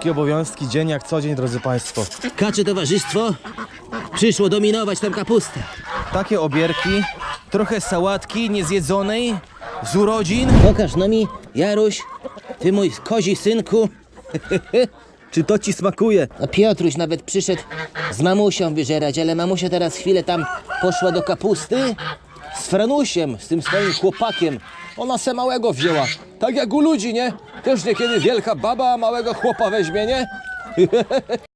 Wszystkie obowiązki, dzień jak co dzień, drodzy Państwo. Kacze towarzystwo przyszło dominować tą kapustę. Takie obierki, trochę sałatki niezjedzonej z urodzin. Pokaż no mi, Jaruś, ty mój kozi synku. Czy to Ci smakuje? A Piotruś nawet przyszedł z mamusią wyżerać, ale mamusia teraz chwilę tam poszła do kapusty z Franusiem, z tym swoim chłopakiem. Ona se małego wzięła. Tak jak u ludzi, nie? Też niekiedy wielka baba małego chłopa weźmie, nie?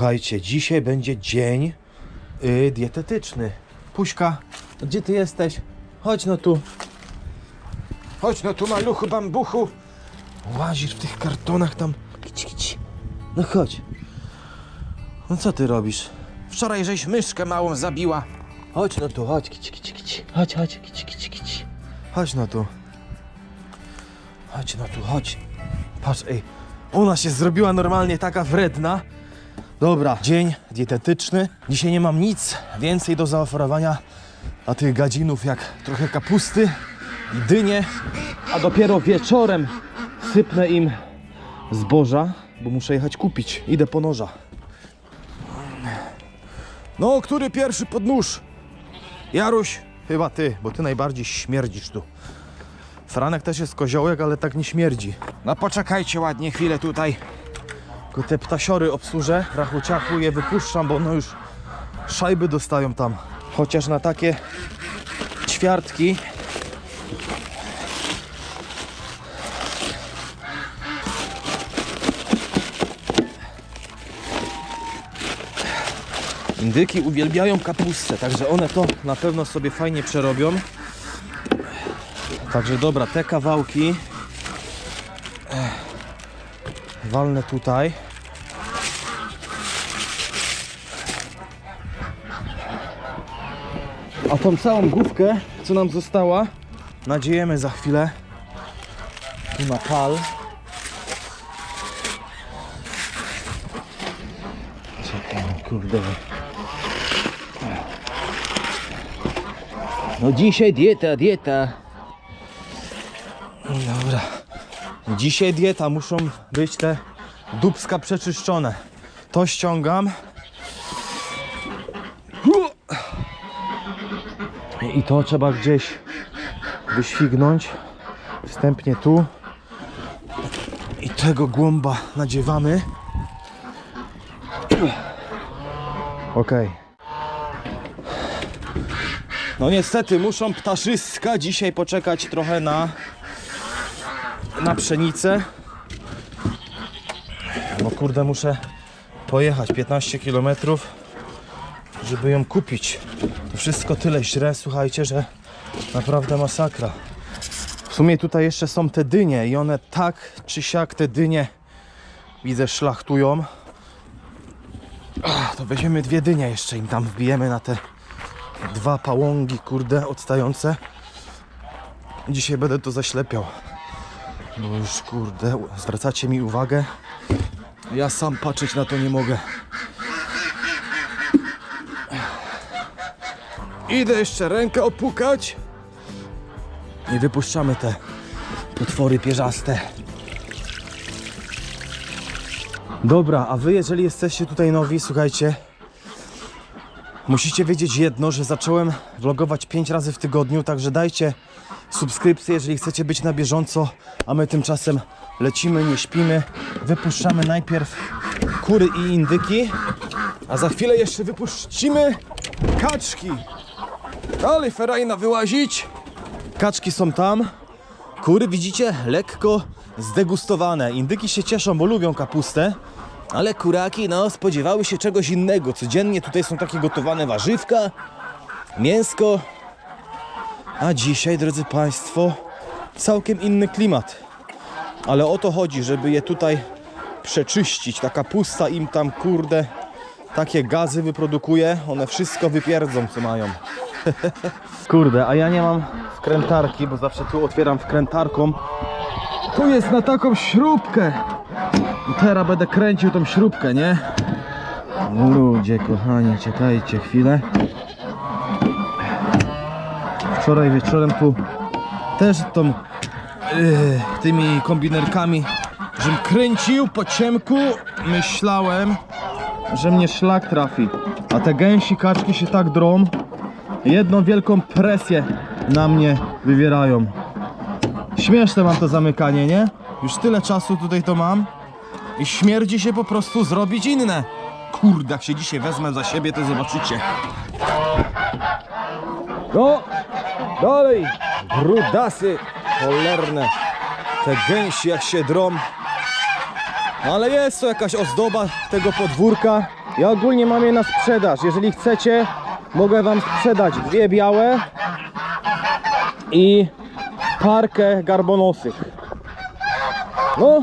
słuchajcie, dzisiaj będzie dzień y, dietetyczny. Puśka, gdzie ty jesteś? Chodź no tu. Chodź no tu, maluchu, bambuchu. Łazisz w tych kartonach tam. No chodź. No co ty robisz? Wczoraj żeś myszkę małą zabiła. Chodź no tu, chodź. Chodź, chodź. Chodź no tu. Chodź no tu, chodź. Patrz, ej. Ona się zrobiła normalnie taka wredna. Dobra, dzień dietetyczny. Dzisiaj nie mam nic więcej do zaoferowania a tych gadzinów jak trochę kapusty i dynie, a dopiero wieczorem sypnę im zboża, bo muszę jechać kupić. Idę po noża. No, który pierwszy pod nóż? Jaruś, chyba ty, bo ty najbardziej śmierdzisz tu. Franek też jest koziołek, ale tak nie śmierdzi. No poczekajcie ładnie chwilę tutaj. Tylko te ptasiory obsłużę, rachu ciachu je wypuszczam, bo one już szajby dostają tam. Chociaż na takie ćwiartki Indyki uwielbiają kapustę, także one to na pewno sobie fajnie przerobią. Także dobra, te kawałki walnę tutaj. A tą całą główkę, co nam została, nadziejemy za chwilę tu na pal. Czekaj, no kurde. No dzisiaj dieta, dieta. Dzisiaj dieta, muszą być te dubska przeczyszczone. To ściągam. I to trzeba gdzieś wyśwignąć. Wstępnie tu. I tego głąba nadziewamy. Ok. No niestety muszą ptaszyska dzisiaj poczekać trochę na na pszenicę. Bo kurde muszę pojechać 15 km, żeby ją kupić. To wszystko tyle źle, słuchajcie, że naprawdę masakra. W sumie tutaj jeszcze są te dynie i one tak czy siak te dynie widzę szlachtują. Ach, To weźmiemy dwie dynie jeszcze im tam wbijemy na te dwa pałągi, kurde, odstające. Dzisiaj będę to zaślepiał. Bo już kurde, zwracacie mi uwagę. Ja sam patrzeć na to nie mogę. Idę jeszcze rękę opukać. I wypuszczamy te potwory pierzaste. Dobra, a wy jeżeli jesteście tutaj nowi, słuchajcie, musicie wiedzieć jedno, że zacząłem vlogować 5 razy w tygodniu, także dajcie subskrypcję, jeżeli chcecie być na bieżąco, a my tymczasem lecimy, nie śpimy. Wypuszczamy najpierw kury i indyki, a za chwilę jeszcze wypuścimy kaczki. Dalej ferajna wyłazić. Kaczki są tam. Kury widzicie lekko zdegustowane. Indyki się cieszą, bo lubią kapustę. Ale kuraki, no, spodziewały się czegoś innego. Codziennie tutaj są takie gotowane warzywka, mięsko. A dzisiaj, drodzy Państwo, całkiem inny klimat. Ale o to chodzi, żeby je tutaj przeczyścić. Ta kapusta im tam, kurde, takie gazy wyprodukuje, one wszystko wypierdzą, co mają. Kurde, a ja nie mam wkrętarki, bo zawsze tu otwieram wkrętarką. Tu jest na taką śrubkę. I teraz będę kręcił tą śrubkę, nie? Ludzie, kochani, czekajcie chwilę. Wczoraj wieczorem tu też tą yy, tymi kombinerkami, żem kręcił po ciemku, myślałem, że mnie szlak trafi. A te gęsi kaczki się tak drą, jedną wielką presję na mnie wywierają. Śmieszne mam to zamykanie, nie? Już tyle czasu tutaj to mam i śmierdzi się po prostu zrobić inne. Kurde, jak się dzisiaj wezmę za siebie, to zobaczycie. No, dalej, brudasy cholerne. Te gęsi jak się drą. Ale jest to jakaś ozdoba tego podwórka. Ja ogólnie mam je na sprzedaż. Jeżeli chcecie, mogę wam sprzedać dwie białe i parkę garbonosych. No,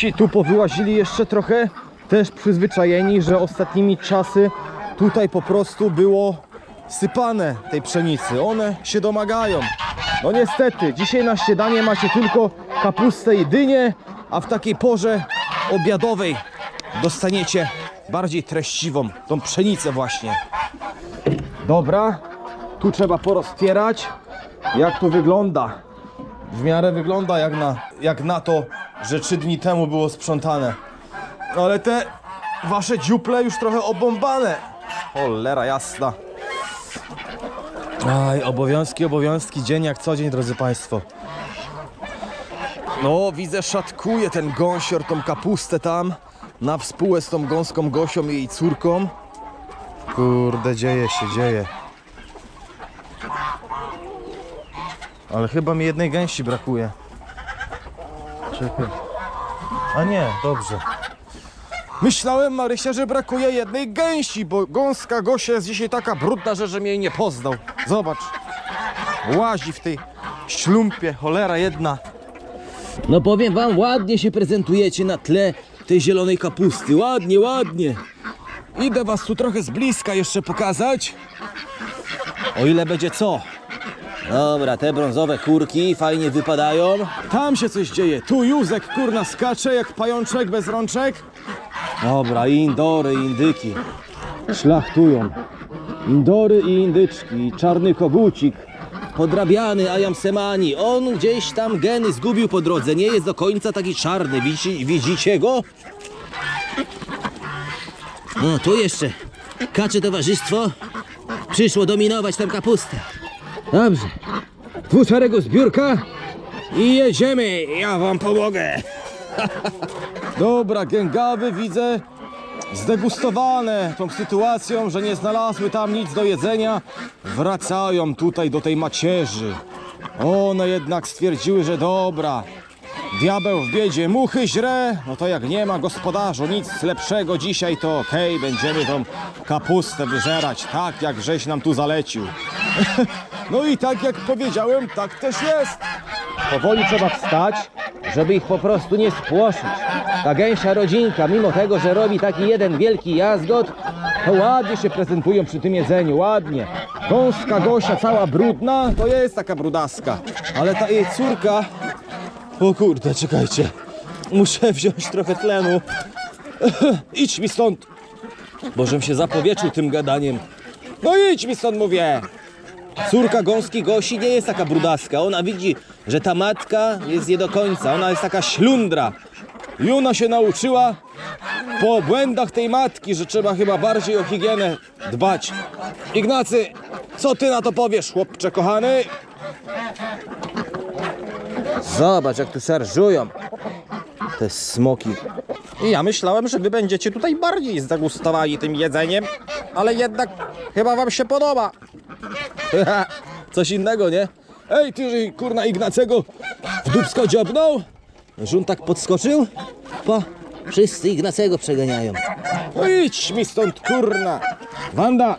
ci tu powyłazili jeszcze trochę, też przyzwyczajeni, że ostatnimi czasy tutaj po prostu było sypane tej pszenicy. One się domagają. No niestety, dzisiaj na śniadanie macie tylko kapustę i dynię, a w takiej porze obiadowej dostaniecie bardziej treściwą, tą pszenicę właśnie. Dobra, tu trzeba porozpierać. Jak tu wygląda? W miarę wygląda jak na, jak na to, że trzy dni temu było sprzątane. Ale te wasze dziuple już trochę obąbane. Cholera jasna. Aj, obowiązki, obowiązki, dzień jak co dzień, drodzy Państwo. No, widzę, szatkuje ten gąsior tą kapustę tam na współę z tą gąską Gosią i jej córką. Kurde, dzieje się, dzieje. Ale chyba mi jednej gęsi brakuje. Czekaj. A nie, dobrze. Myślałem, Marysia, że brakuje jednej gęsi, bo gąska Gosia jest dzisiaj taka brudna, że żem jej nie poznał. Zobacz. Łazi w tej ślumpie, cholera jedna. No powiem wam, ładnie się prezentujecie na tle tej zielonej kapusty. Ładnie, ładnie. Idę was tu trochę z bliska jeszcze pokazać. O ile będzie co. Dobra, te brązowe kurki fajnie wypadają. Tam się coś dzieje. Tu Józek kurna skacze jak pajączek bez rączek. Dobra, indory, indyki. Szlachtują. Indory i indyczki. Czarny kogucik. Podrabiany Ayam Semani. On gdzieś tam geny zgubił po drodze. Nie jest do końca taki czarny. Widzicie, widzicie go? No, tu jeszcze. Kacze towarzystwo przyszło dominować tę kapustę. Dobrze. Dwuczarego zbiórka i jedziemy. Ja wam pomogę. Dobra, gęgawy widzę zdegustowane tą sytuacją, że nie znalazły tam nic do jedzenia. Wracają tutaj do tej macierzy. One jednak stwierdziły, że dobra. Diabeł w biedzie, muchy źre, no to jak nie ma gospodarzu nic lepszego dzisiaj, to okej, będziemy tą kapustę wyżerać, tak jak żeś nam tu zalecił. no i tak jak powiedziałem, tak też jest. Powoli trzeba wstać, żeby ich po prostu nie spłoszyć. Ta gęsia rodzinka, mimo tego, że robi taki jeden wielki jazgot, to ładnie się prezentują przy tym jedzeniu, ładnie. Gąska Gosia cała brudna, to jest taka brudaska. Ale ta jej córka... O kurde, czekajcie. Muszę wziąć trochę tlenu. Idź mi stąd. Bożem się zapowietrzył tym gadaniem. No idź mi stąd, mówię. Córka gąski Gosi nie jest taka brudaska. Ona widzi, że ta matka jest nie do końca. Ona jest taka ślundra. I ona się nauczyła po błędach tej matki, że trzeba chyba bardziej o higienę dbać. Ignacy, co ty na to powiesz, chłopcze kochany? Zobacz, jak tu szarżują te smoki. I ja myślałem, że wy będziecie tutaj bardziej zdegustowani tym jedzeniem, ale jednak chyba wam się podoba. Coś innego, nie? Ej, ty, kurna Ignacego w dubsko dziobnął? Że on tak podskoczył? Po, wszyscy Ignacego przeganiają. No idź mi stąd, kurna. Wanda,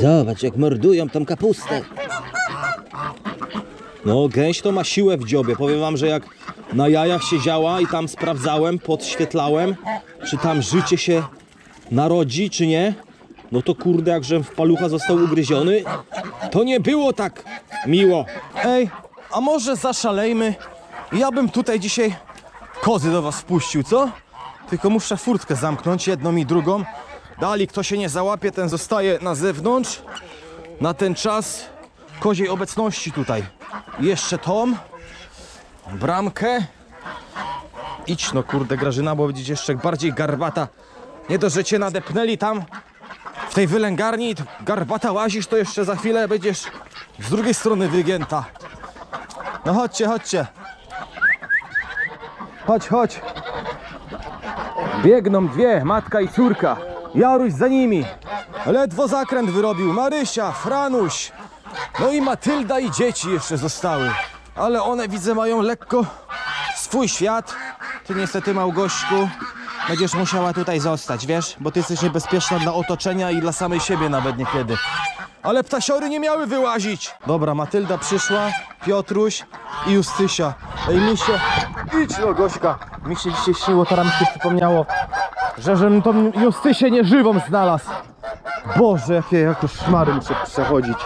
Zobacz, jak mordują tą kapustę. No, gęś to ma siłę w dziobie. Powiem wam, że jak na jajach siedziała i tam sprawdzałem, podświetlałem, czy tam życie się narodzi, czy nie, no to kurde, jakżem w palucha został ugryziony, to nie było tak miło. Ej, a może zaszalejmy? Ja bym tutaj dzisiaj kozy do was wpuścił, co? Tylko muszę furtkę zamknąć, jedną i drugą. Dali, kto się nie załapie, ten zostaje na zewnątrz na ten czas koziej obecności tutaj. Jeszcze tą bramkę. Idź no kurde Grażyna, bo będziesz jeszcze bardziej garbata. Nie to, że cię nadepnęli tam w tej wylęgarni, garbata łazisz, to jeszcze za chwilę będziesz z drugiej strony wygięta. No chodźcie, chodźcie. Chodź, chodź. Biegną dwie, matka i córka. Jaruś za nimi. Ledwo zakręt wyrobił. Marysia, Franuś. No i Matylda i dzieci jeszcze zostały. Ale one widzę mają lekko swój świat. Ty niestety Małgośku będziesz musiała tutaj zostać, wiesz? Bo ty jesteś niebezpieczna dla otoczenia i dla samej siebie nawet niekiedy. Ale ptasiory nie miały wyłazić. Dobra, Matylda przyszła, Piotruś i Justysia. Ej, mi się... Idź no, Gośka. Mi się dzisiaj śniło, teraz mi się przypomniało, że żebym tą Justysię nieżywą znalazł. Boże, jakie jako szmary muszę przechodzić.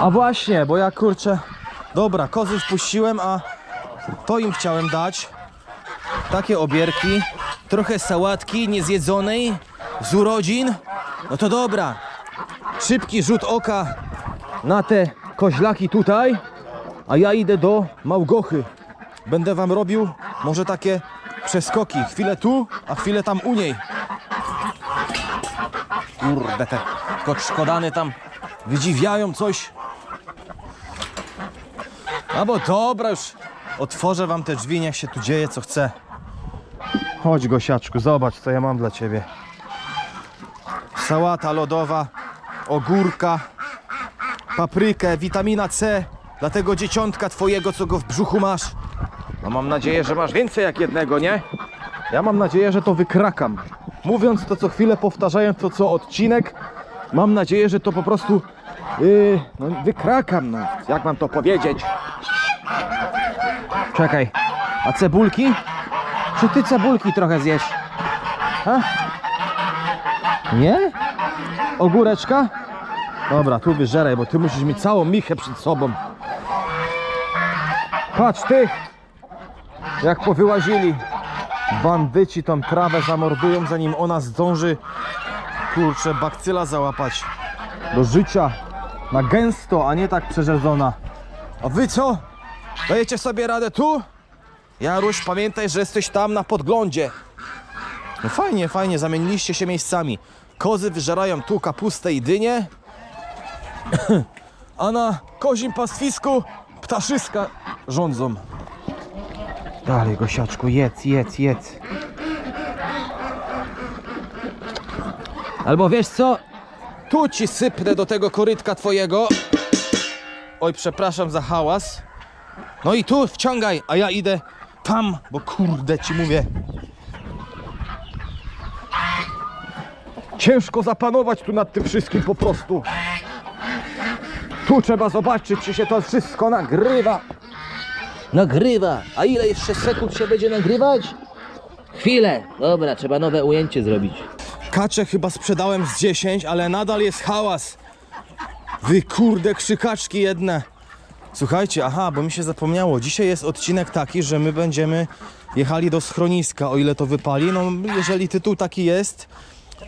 A właśnie, bo ja kurczę... Dobra, kozy wpuściłem, a to im chciałem dać. Takie obierki, trochę sałatki niezjedzonej z urodzin. No to dobra. Szybki rzut oka na te koźlaki tutaj, a ja idę do Małgochy. Będę wam robił może takie przeskoki. Chwilę tu, a chwilę tam u niej. Kurde, te koczkodany tam wydziwiają coś. A bo dobra, już otworzę wam te drzwi, niech się tu dzieje co chce. Chodź Gosiaczku, zobacz co ja mam dla ciebie. Sałata lodowa, ogórka, paprykę, witamina C dla tego dzieciątka twojego, co go w brzuchu masz. No mam nadzieję, że masz więcej jak jednego, nie? Ja mam nadzieję, że to wykrakam. Mówiąc to co chwilę, powtarzając to co odcinek, mam nadzieję, że to po prostu yy, no, wykrakam. No. Jak mam to powiedzieć? Czekaj, a cebulki? Czy ty cebulki trochę zjesz? A? Nie? Ogóreczka? Dobra, tu wyżeraj, bo ty musisz mieć całą michę przed sobą. Patrz ty! Jak powyłazili. Bandyci tą trawę zamordują, zanim ona zdąży, kurczę, bakcyla załapać. Do życia. Na gęsto, a nie tak przerzedzona. A wy co? Dajecie sobie radę tu? Jaruś, pamiętaj, że jesteś tam na podglądzie. No fajnie, fajnie, zamieniliście się miejscami. Kozy wyżerają tu kapustę i dynię, a na kozim pastwisku ptaszyska rządzą. Dalej, Gosiaczku, jedz, jedz, jedz. Albo wiesz co? Tu ci sypnę do tego korytka twojego. Oj, przepraszam za hałas. No i tu wciągaj, a ja idę tam, bo kurde ci mówię. Ciężko zapanować tu nad tym wszystkim po prostu. Tu trzeba zobaczyć, czy się to wszystko nagrywa. Nagrywa. A ile jeszcze sekund się będzie nagrywać? Chwilę. Dobra, trzeba nowe ujęcie zrobić. Kacze chyba sprzedałem z 10, ale nadal jest hałas. Wy kurde krzykaczki jedne. Słuchajcie, aha, bo mi się zapomniało. Dzisiaj jest odcinek taki, że my będziemy jechali do schroniska, o ile to wypali. No, jeżeli tytuł taki jest,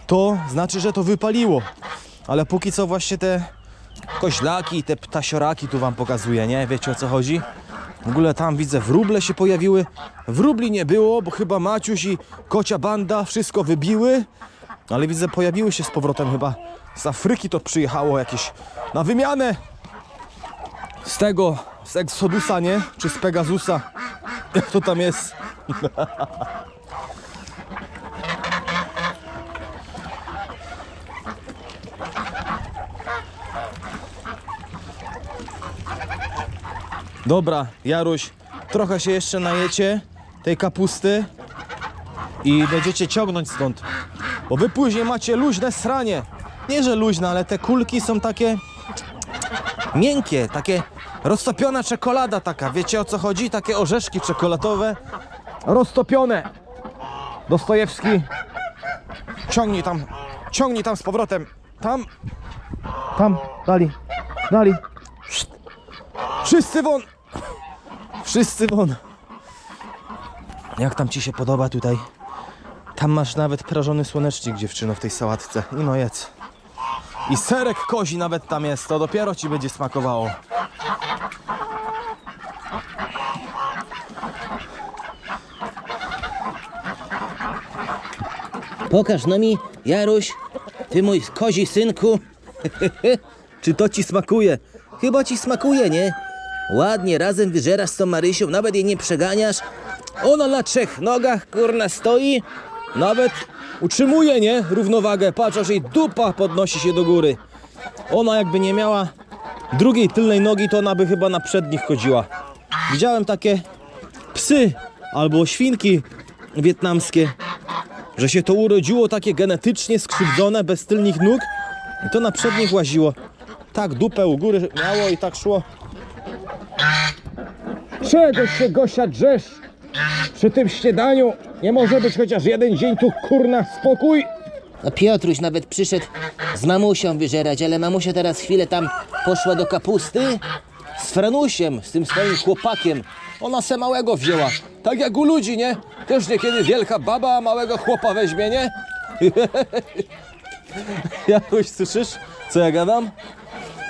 to znaczy, że to wypaliło. Ale póki co właśnie te koźlaki te ptasioraki tu wam pokazuję, nie? Wiecie o co chodzi? W ogóle tam widzę wróble się pojawiły. Wróbli nie było, bo chyba Maciuś i kocia banda wszystko wybiły. Ale widzę, pojawiły się z powrotem chyba z Afryki to przyjechało jakieś na wymianę. Z tego, z Exodusa, nie? Czy z Pegasusa? Jak to tam jest? Dobra, Jaruś, trochę się jeszcze najecie tej kapusty i będziecie ciągnąć stąd. Bo wy później macie luźne sranie. Nie, że luźne, ale te kulki są takie miękkie, takie roztopiona czekolada taka. Wiecie o co chodzi? Takie orzeszki czekoladowe roztopione. Dostojewski ciągnij tam, ciągnij tam z powrotem. Tam, tam, dali, dali. Wszyscy won! Wszyscy won! Jak tam ci się podoba tutaj? Tam masz nawet prażony słonecznik, dziewczyno, w tej sałatce. I no jedz. I serek kozi nawet tam jest, to dopiero ci będzie smakowało. Pokaż no mi, Jaruś, ty mój kozi synku. Czy to ci smakuje? Chyba ci smakuje, nie? Ładnie razem wyżerasz z tą Marysią, nawet jej nie przeganiasz. Ona na trzech nogach, kurna, stoi. Nawet utrzymuje, nie? Równowagę. Patrz, aż jej dupa podnosi się do góry. Ona jakby nie miała drugiej tylnej nogi, to ona by chyba na przednich chodziła. Widziałem takie psy albo świnki wietnamskie, że się to urodziło takie genetycznie skrzywdzone, bez tylnych nóg i to na przednich łaziło. Tak dupę u góry miało i tak szło. Czego się Gosia drzesz? Przy tym śniadaniu nie może być chociaż jeden dzień tu kurna spokój. No Piotruś nawet przyszedł z mamusią wyżerać, ale mamusia teraz chwilę tam poszła do kapusty z Franusiem, z tym swoim chłopakiem. Ona se małego wzięła. Tak jak u ludzi, nie? Też niekiedy wielka baba małego chłopa weźmie, nie? Jakoś słyszysz, co ja gadam?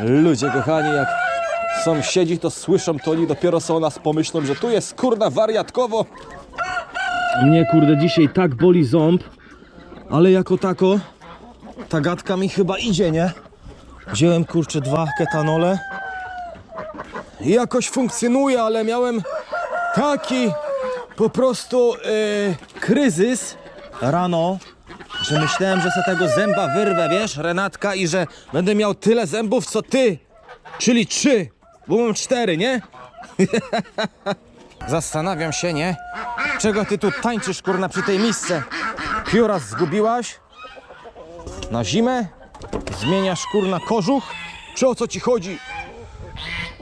Ludzie kochani, jak sąsiedzi to słyszą, to oni dopiero są o nas pomyślą, że tu jest kurna wariatkowo. Mnie kurde dzisiaj tak boli ząb, ale jako tako ta gadka mi chyba idzie, nie? Wziąłem kurczę dwa ketanole i jakoś funkcjonuje, ale miałem taki po prostu e, kryzys rano, że myślałem, że sobie tego zęba wyrwę, wiesz, Renatka, i że będę miał tyle zębów, co ty, czyli trzy, mam cztery, nie? Zastanawiam się, nie? Czego ty tu tańczysz, kurna, przy tej misce? Pióra zgubiłaś? Na zimę? Zmieniasz, kurna, kożuch? Czy o co ci chodzi?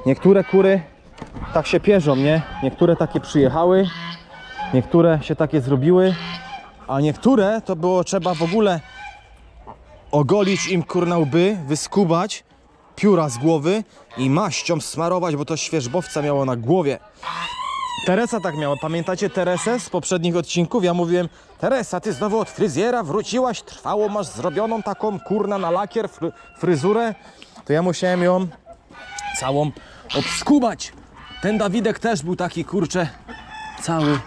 Niektóre kury tak się pierzą, nie? Niektóre takie przyjechały, niektóre się takie zrobiły, a niektóre to było trzeba w ogóle ogolić im kurna łby, wyskubać pióra z głowy i maścią smarować, bo to świeżbowca miało na głowie. Teresa tak miała. Pamiętacie Teresę z poprzednich odcinków? Ja mówiłem, Teresa, ty znowu od fryzjera wróciłaś, trwało masz zrobioną taką kurna na lakier fry, fryzurę. To ja musiałem ją całą obskubać. Ten Dawidek też był taki, kurczę, cały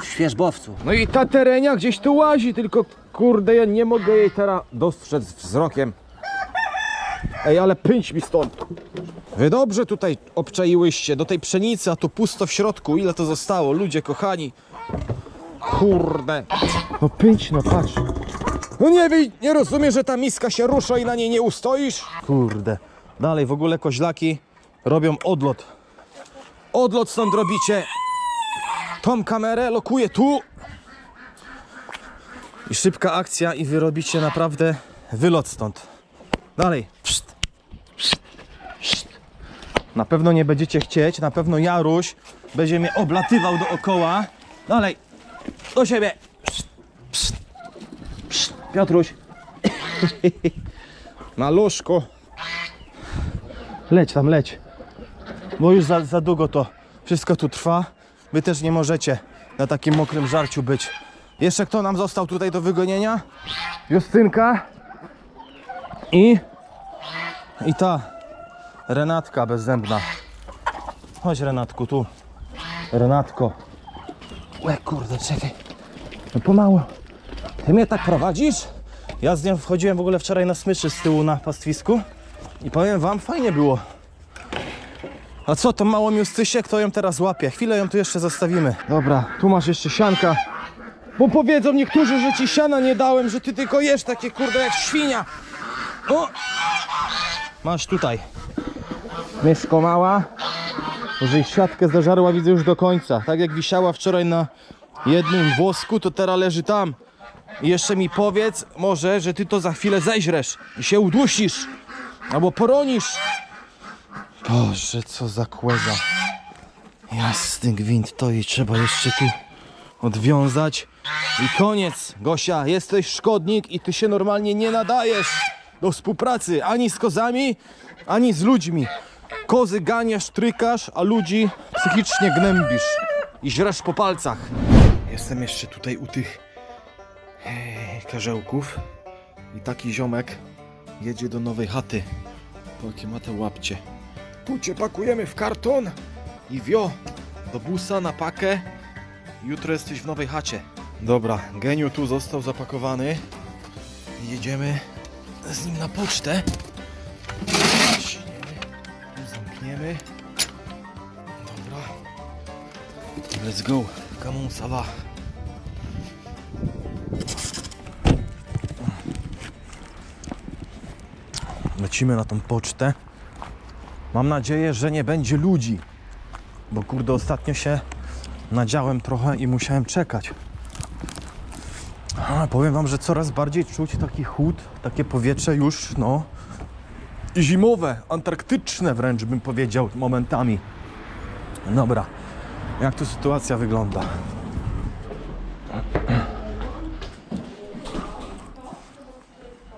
w świeżbowcu. No i ta terenia gdzieś tu łazi, tylko kurde, ja nie mogę jej teraz dostrzec wzrokiem. Ej, ale pyńć mi stąd. Wy dobrze tutaj obczaiłyście do tej pszenicy, a tu pusto w środku. Ile to zostało? Ludzie kochani. Kurde. No pyńć, no patrz. No nie nie rozumiesz, że ta miska się rusza i na niej nie ustoisz? Kurde. Dalej w ogóle koźlaki robią odlot. Odlot stąd robicie. Tą kamerę lokuję tu. I szybka akcja i wy robicie naprawdę wylot stąd. Dalej. Pszt. Na pewno nie będziecie chcieć, na pewno Jaruś będzie mnie oblatywał dookoła. Dalej. Do siebie. Piotruś. Maluszku. Leć tam, leć. Bo już za, za długo to wszystko tu trwa. Wy też nie możecie na takim mokrym żarciu być. Jeszcze kto nam został tutaj do wygonienia? Justynka i i ta Renatka bezzębna. Chodź Renatku tu. Renatko. Łe kurde, czekaj. No pomału. Ty mnie tak prowadzisz? Ja z nią wchodziłem w ogóle wczoraj na smyczy z tyłu na pastwisku i powiem wam, fajnie było. A co, to mało miustysie? Kto ją teraz łapie? Chwilę ją tu jeszcze zostawimy. Dobra, tu masz jeszcze sianka. Bo powiedzą niektórzy, że ci siana nie dałem, że ty tylko jesz takie kurde jak świnia. O! Masz tutaj. Myszko mała. Może ich siatkę zażarła, widzę już do końca. Tak jak wisiała wczoraj na jednym włosku, to teraz leży tam. I jeszcze mi powiedz może, że ty to za chwilę zeźresz i się udusisz. Albo poronisz. Boże, co za kłeza. Jasny gwint, to jej trzeba jeszcze tu odwiązać. I koniec, Gosia, jesteś szkodnik i ty się normalnie nie nadajesz do współpracy ani z kozami, ani z ludźmi. Kozy ganiasz, trykasz, a ludzi psychicznie gnębisz i źresz po palcach. Jestem jeszcze tutaj u tych Ej, karzełków i taki ziomek jedzie do nowej chaty. Jakie ma te łapcie. Tu cię pakujemy w karton i wio do busa na pakę. Jutro jesteś w nowej chacie. Dobra, geniu tu został zapakowany. Jedziemy z nim na pocztę. Zamkniemy. Dobra. Let's go. Come on, ça va. Lecimy na tą pocztę. Mam nadzieję, że nie będzie ludzi. Bo kurde, ostatnio się nadziałem trochę i musiałem czekać. Powiem wam, że coraz bardziej czuć taki chłód, takie powietrze już, no, zimowe, antarktyczne wręcz bym powiedział momentami. Dobra, jak tu sytuacja wygląda?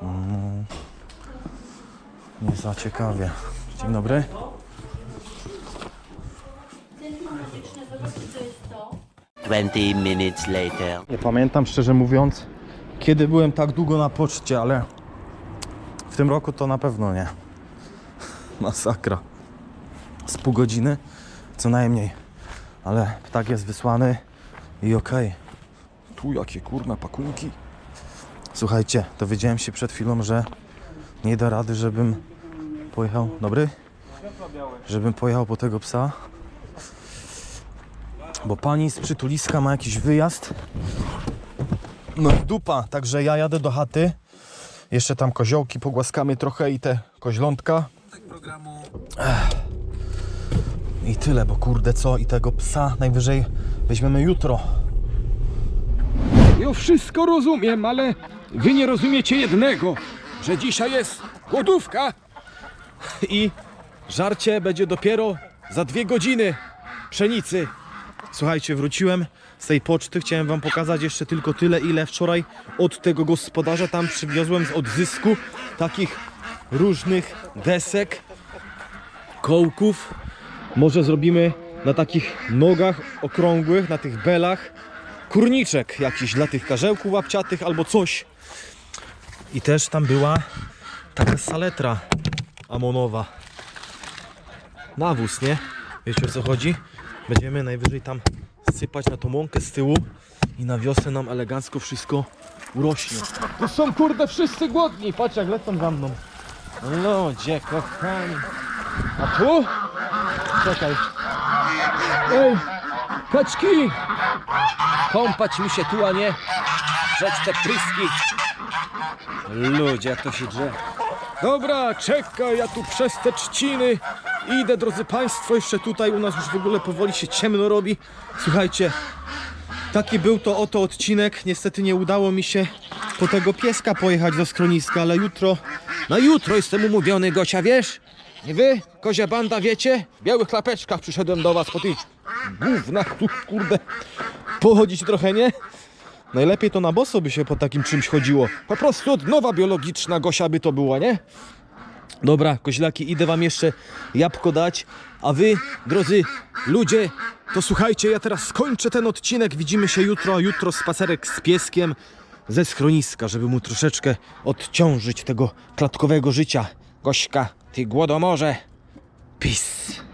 Mm, Nie za ciekawie. Dzień dobry. Twenty minutes later. Nie pamiętam szczerze mówiąc, kiedy byłem tak długo na poczcie, ale w tym roku to na pewno nie. Masakra. Z pół godziny co najmniej. Ale ptak jest wysłany i okej. Tu jakie kurna pakunki. Słuchajcie, dowiedziałem się przed chwilą, że nie da rady, żebym pojechał. Dobry? Żebym pojechał po tego psa. Bo pani z przytuliska ma jakiś wyjazd. No dupa, także ja jadę do chaty. Jeszcze tam koziołki pogłaskamy trochę i te koźlątka. Ech. I tyle, bo kurde co, i tego psa najwyżej weźmiemy jutro. Ja wszystko rozumiem, ale wy nie rozumiecie jednego, że dzisiaj jest głodówka. I żarcie będzie dopiero za dwie godziny pszenicy. Słuchajcie, wróciłem z tej poczty. Chciałem wam pokazać jeszcze tylko tyle, ile wczoraj od tego gospodarza tam przywiozłem z odzysku takich różnych desek, kołków. Może zrobimy na takich nogach okrągłych, na tych belach kurniczek jakiś dla tych karzełków łapciatych albo coś. I też tam była taka saletra amonowa. Nawóz, nie? Wiecie o co chodzi? Będziemy najwyżej tam sypać na tą łąkę z tyłu i na wiosnę nam elegancko wszystko urośnie. To są kurde wszyscy głodni. Patrz jak lecą za mną. Ludzie kochani. A tu? Czekaj. Ej, kaczki! Kąpać mi się tu, a nie rzeć te pryski. Ludzie, jak to się drze. Dobra, czekaj, ja tu przez te trzciny idę, drodzy Państwo, jeszcze tutaj u nas już w ogóle powoli się ciemno robi. Słuchajcie, taki był to oto odcinek. Niestety nie udało mi się po tego pieska pojechać do schroniska, ale jutro, Na jutro jestem umówiony, Gosia, wiesz? I wy, kozia banda, wiecie? W białych klapeczkach przyszedłem do was po tych gównach tu, kurde, pochodzić trochę, nie? Najlepiej to na boso by się po takim czymś chodziło. Po prostu odnowa biologiczna Gosia by to była, nie? Dobra, koźlaki, idę wam jeszcze jabłko dać, a wy, drodzy ludzie, to słuchajcie, ja teraz skończę ten odcinek, widzimy się jutro, jutro spacerek z pieskiem ze schroniska, żeby mu troszeczkę odciążyć tego klatkowego życia. Gośka, ty głodomorze. Peace.